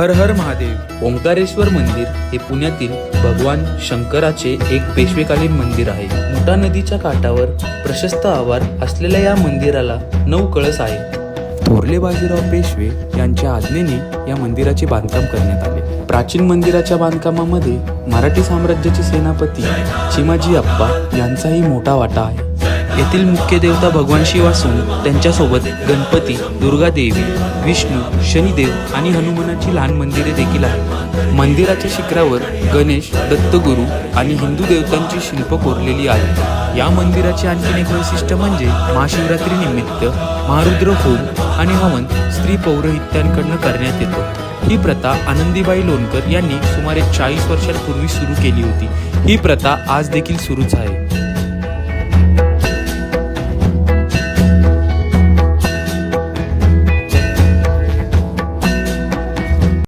हर हर महादेव. ओंकारेश्वर मंदिर हे पुण्यातील भगवान शंकराचे एक पेशवेकालीन मंदिर आहे. मुठा नदीच्या काठावर प्रशस्त आवार असलेल्या या मंदिराला नऊ कळस आहे थोरले बाजीराव पेशवे यांच्या आज्ञेने या मंदिराचे बांधकाम करण्यात आले. प्राचीन मंदिराच्या बांधकामामध्ये मराठी साम्राज्याचे सेनापती चिमाजी अप्पा यांचाही मोठा वाटा आहे. येथील मुख्य देवता भगवान शिव असून त्यांच्यासोबत गणपती दुर्गा देवी विष्णू शनिदेव आणि हनुमानाची लहान मंदिरे देखील आहेत. मंदिराच्या शिखरावर गणेश दत्तगुरू आणि हिंदू देवतांची शिल्प कोरलेली आहेत. या मंदिराचे आणखीन एक वैशिष्ट्य म्हणजे महाशिवरात्री निमित्त महारुद्र होम आणि हवन स्त्री पौरोहित्यांकडनं करण्यात येतो. ही प्रथा आनंदीबाई लोणकर यांनी सुमारे चाळीस वर्षांपूर्वी सुरू केली होती. ही प्रथा आज देखील सुरूच आहे.